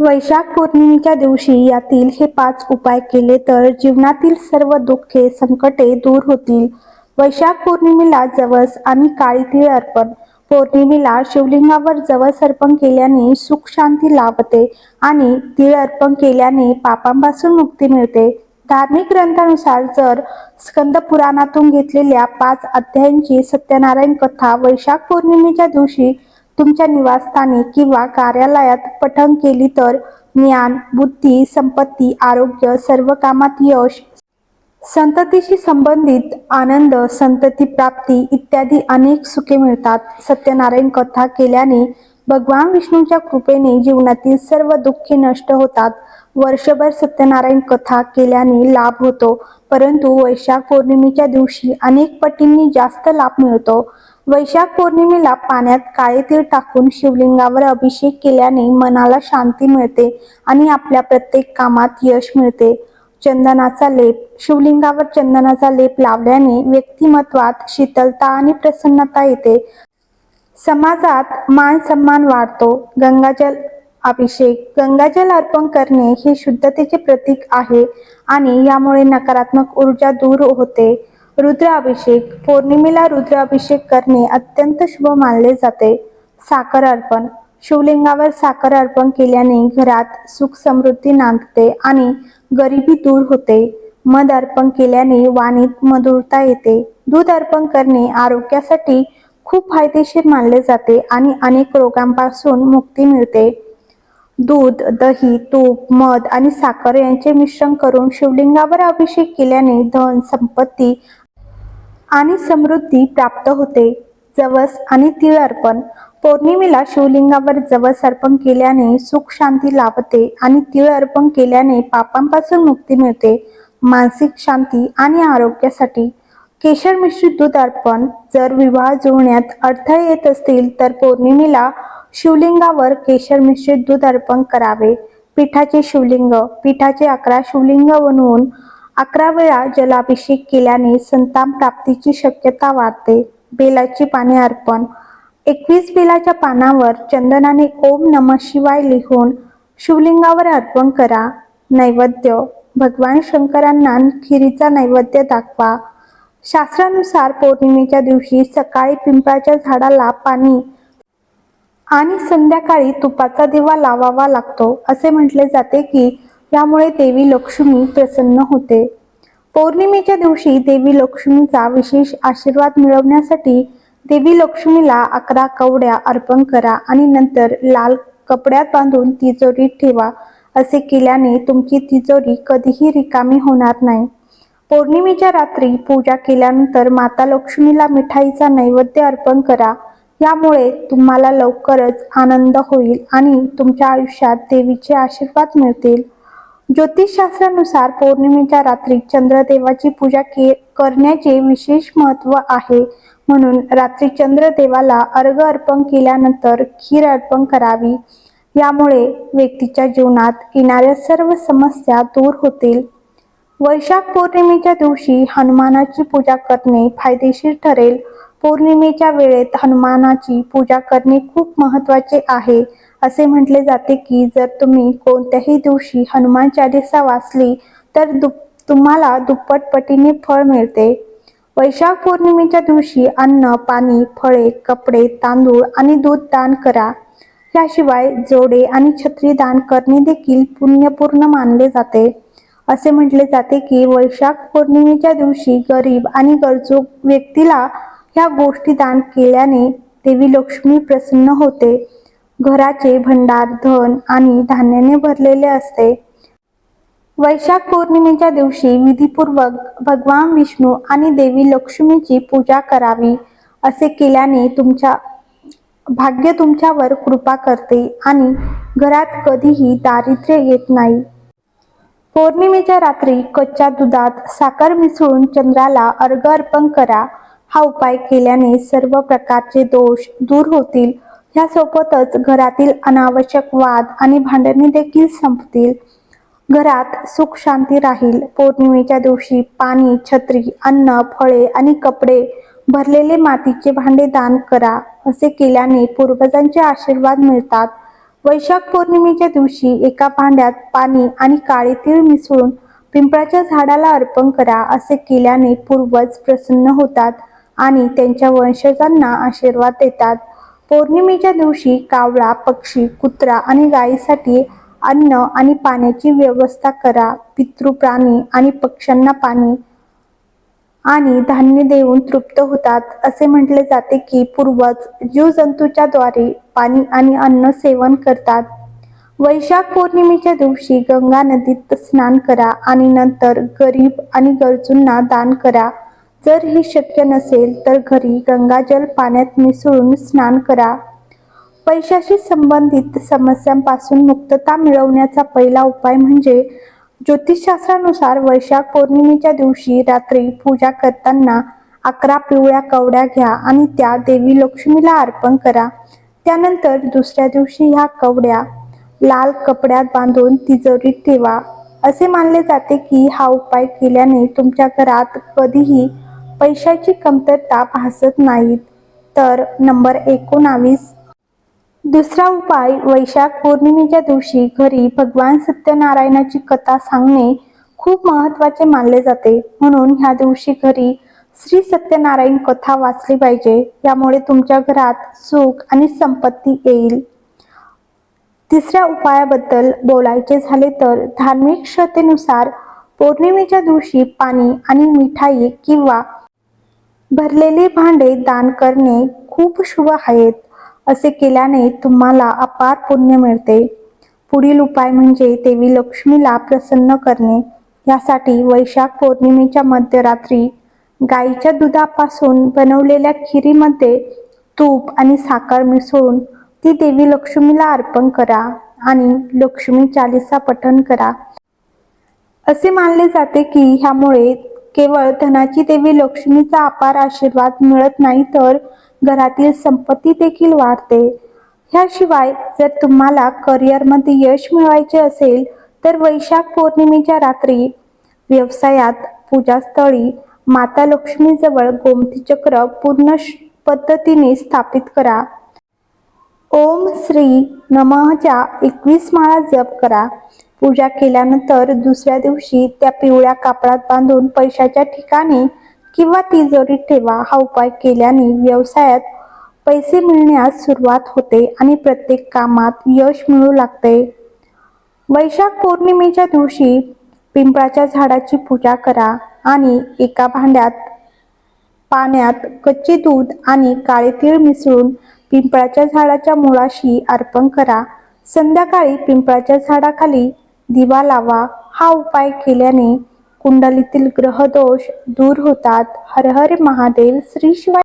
वैशाख पौर्णिमेच्या दिवशी यातील हे पाच उपाय केले तर जीवनातील सर्व दुःखे संकटे दूर होतील. वैशाख पौर्णिमेला जवस आणि काळी तीळ अर्पण. पौर्णिमेला शिवलिंगावर जवस अर्पण केल्याने सुख शांती लाभते आणि तीळ अर्पण केल्याने पापांपासून मुक्ती मिळते. धार्मिक ग्रंथानुसार जर स्कंद पुराणातून घेतलेल्या पाच अध्यायांची सत्यनारायण कथा वैशाख पौर्णिमेच्या दिवशी तुमच्या निवासस्थानी किंवा कार्यालयात पठण केली तर ज्ञान बुद्धी संपत्ती आरोग्य सर्व कामात यश संततीशी संबंधित आनंद संतती प्राप्ती इत्यादी अनेक सुखे मिळतात. सत्यनारायण कथा केल्याने भगवान विष्णूच्या कृपेने जीवनातील सर्व दुःखे नष्ट होतात. वर्षभर सत्यनारायण कथा केल्याने लाभ होतो परंतु वैशाख पौर्णिमेच्या दिवशी अनेक पटींनी जास्त लाभ मिळतो. वैशाख पौर्णिमेला पाण्यात काळे तीळ टाकून शिवलिंगावर अभिषेक केल्याने मनाला शांती मिळते आणि आपल्या प्रत्येक कामात यश मिळते. चंदनाचा लेप शिवलिंगावर चंदनाचा लेप लावल्याने व्यक्तिमत्वात शीतलता आणि प्रसन्नता येते. समाजात मान सन्मान वाढतो. गंगाजल अभिषेक गंगाजल अर्पण करणे हे शुद्धतेचे प्रतीक आहे आणि यामुळे नकारात्मक ऊर्जा दूर होते. रुद्राभिषेक पौर्णिमेला रुद्राभिषेक करणे अत्यंत शुभ मानले जाते. साखर अर्पण. शिवलिंगावर साखर अर्पण केल्याने घरात सुख समृद्धी नांदते आणि गरिबी दूर होते. मध अर्पण केल्याने वाणीत मधुरता येते. दूध अर्पण करणे आरोग्यासाठी खूप फायदेशीर मानले जाते आणि अनेक रोगांपासून मुक्ती मिळते. दूध दही तूप मध आणि साखर यांचे मिश्रण करून शिवलिंगावर अभिषेक केल्याने धन संपत्ती आणि समृद्धी प्राप्त होते. जवस आणि तीळ अर्पण. पौर्णिमेला शिवलिंगावर जवस अर्पण केल्याने सुख शांती लाभते आणि तीळ अर्पण केल्याने पापांपासून मुक्ती मिळते. मानसिक शांती आणि आरोग्यासाठी. केशर मिश्रित दूध अर्पण. जर विवाह जुळण्यात अडथळे येत असतील तर पौर्णिमेला शिवलिंगावर केशर मिश्रित दूध अर्पण करावे. पिठाचे शिवलिंग पिठाचे अकरा शिवलिंग बनवून अकरा वेळा जलाभिषेक केल्याने संताप प्राप्तीची शक्यता वाढते. बेलाची पाने अर्पण. एकवीस बेलाच्या पानावर चंदनाने ओम नम शिवाय लिहून शिवलिंगावर अर्पण करा. नैवेद्य. भगवान शंकरांना खिरीचा नैवेद्य दाखवा. शास्त्रानुसार पौर्णिमेच्या दिवशी सकाळी पिंपळाच्या झाडाला पाणी आणि संध्याकाळी तुपाचा दिवा लावावा लागतो. असे म्हटले जाते की यामुळे देवी लक्ष्मी प्रसन्न होते. पौर्णिमेच्या दिवशी देवी लक्ष्मीचा विशेष आशीर्वाद मिळवण्यासाठी देवी लक्ष्मीला अकरा कवड्या अर्पण करा आणि नंतर लाल कपड्यात बांधून तिजोरीत ठेवा असे केल्याने तुमची तिजोरी कधीही रिकामी होणार नाही. पौर्णिमेच्या रात्री पूजा केल्यानंतर माता लक्ष्मीला मिठाईचा नैवेद्य अर्पण करा. यामुळे तुम्हाला लवकरच आनंद होईल आणि तुमच्या आयुष्यात देवीचे आशीर्वाद मिळतील. ज्योतिषशास्त्रानुसार पौर्णिमेच्या रात्री चंद्रदेवाची पूजा के करण्याचे विशेष महत्त्व आहे. म्हणून रात्री चंद्रदेवाला अर्घ अर्पण केल्यानंतर खीर अर्पण करावी. यामुळे व्यक्तीच्या जीवनात येणाऱ्या सर्व समस्या दूर होतील. वैशाख पौर्णिमेच्या दिवशी हनुमानाची पूजा करणे फायदेशीर ठरेल. पौर्णिमेच्या वेळेत हनुमानाची पूजा करणे खूप महत्त्वाचे आहे. असे म्हटले जाते की जर तुम्ही कोणत्याही दिवशी हनुमान चालिसा वाचली तर दु तुम्हाला दुप्पट पटीने फळ मिळते. वैशाख पौर्णिमेच्या दिवशी अन्न पाणी फळे कपडे तांदूळ आणि दूध दान करा. याशिवाय जोडे आणि छत्री दान करणे देखील पुण्यपूर्ण मानले जाते. असे म्हटले जाते की वैशाख पौर्णिमेच्या दिवशी गरीब आणि गरजू व्यक्तीला ह्या गोष्टी दान केल्याने देवी लक्ष्मी प्रसन्न होते. घराचे भंडार धन आणि धान्याने भरलेले असते. वैशाख पौर्णिमेच्या दिवशी विधीपूर्वक भगवान विष्णू आणि देवी लक्ष्मीची पूजा करावी असे केल्याने तुमच्या भाग्य तुमच्यावर कृपा करते आणि घरात कधीही दारिद्र्य येत नाही. पौर्णिमेच्या रात्री कच्च्या दुधात साखर मिसळून चंद्राला अर्घ अर्पण करा. हा उपाय केल्याने सर्व प्रकारचे दोष दूर होतील ह्यासोबतच घरातील अनावश्यक वाद आणि भांडणे देखील संपतील. घरात सुख शांती राहील. पौर्णिमेच्या दिवशी पाणी छत्री अन्न फळे आणि कपडे भरलेले मातीचे भांडे दान करा असे केल्याने पूर्वजांचे आशीर्वाद मिळतात. वैशाख पौर्णिमेच्या दिवशी एका भांड्यात पाणी आणि काळे तीळ मिसळून पिंपळाच्या झाडाला अर्पण करा असे केल्याने पूर्वज प्रसन्न होतात आणि त्यांच्या वंशजांना आशीर्वाद देतात. पौर्णिमेच्या दिवशी कावळा पक्षी कुत्रा आणि गायीसाठी अन्न आणि पाण्याची व्यवस्था करा. पितृप्राणी आणि पक्ष्यांना पाणी आणि धान्य देऊन तृप्त होतात. असे म्हटले जाते की पूर्वज जीवजंतूच्या द्वारे पाणी आणि अन्न सेवन करतात. वैशाख पौर्णिमेच्या दिवशी गंगा नदीत स्नान करा आणि नंतर गरीब आणि गरजूंना दान करा. जर ही शक्य नसेल तर घरी गंगाजल पाण्यात मिसळून स्नान करा. पैशाशी संबंधित समस्यांपासून मुक्तता मिळवण्याचा पहिला उपाय म्हणजे ज्योतिषशास्त्रानुसार वैशाख पौर्णिमेच्या दिवशी रात्री पूजा करताना अकरा पिवळ्या कवड्या घ्या आणि त्या देवी लक्ष्मीला अर्पण करा. त्यानंतर दुसऱ्या दिवशी ह्या कवड्या लाल कपड्यात बांधून तिजोरीत ठेवा. असे मानले जाते की हा उपाय केल्याने तुमच्या घरात कधीही पैशाची कमतरता भासत नाहीत. तर नंबर एकोणावीस. दुसरा उपाय वैशाख पौर्णिमेच्या दिवशी घरी भगवान सत्यनारायणाची कथा सांगणे खूप महत्त्वाचे मानले जाते. म्हणून ह्या दिवशी घरी श्री सत्यनारायण कथा वाचली पाहिजे. यामुळे तुमच्या घरात सुख आणि संपत्ती येईल. तिसऱ्या उपायाबद्दल बोलायचे झाले तर धार्मिक श्रद्धेनुसार पौर्णिमेच्या दिवशी पाणी आणि मिठाई किंवा भरलेले भांडे दान करणे खूप शुभ आहेत असे केल्याने तुम्हाला अपार पुण्य मिळते. पुढील उपाय म्हणजे देवी लक्ष्मीला प्रसन्न करणे. यासाठी वैशाख पौर्णिमेच्या मध्यरात्री गाईच्या दुधापासून बनवलेल्या खिरीमध्ये तूप आणि साखर मिसळून ती देवी लक्ष्मीला अर्पण करा आणि लक्ष्मी चालीसा पठण करा. असे मानले जाते की ह्यामुळे केवळ धनाची देवी लक्ष्मीचा अपार आशीर्वाद मिळत नाही तर घरातील संपत्ती देखील वाढते. ह्याशिवाय जर तुम्हाला करिअरमध्ये यश मिळवायचे असेल तर वैशाख पौर्णिमेच्या रात्री व्यवसायात पूजास्थळी माता लक्ष्मीजवळ गोमती चक्र पूर्ण पद्धतीने स्थापित करा. ओम श्री नमःच्या एकवीस माळा जप करा. पूजा केल्यानंतर दुसऱ्या दिवशी त्या पिवळ्या कापडात बांधून पैशाच्या ठिकाणी किंवा तिजोरीत ठेवा हा उपाय केल्याने व्यवसायात पैसे मिळण्यास सुरुवात होते आणि प्रत्येक कामात यश मिळू लागते. वैशाख पौर्णिमेच्या दिवशी पिंपळाच्या झाडाची पूजा करा आणि एका भांड्यात पाण्यात कच्चे दूध आणि काळे तीळ मिसळून पिंपळाच्या झाडाच्या मुळाशी अर्पण करा. संध्याकाळी पिंपळाच्या झाडाखाली दिवा लावा. हा उपाय केल्याने कुंडलीतील ग्रहदोष दूर होतात. हर हर महादेव श्री शिवाय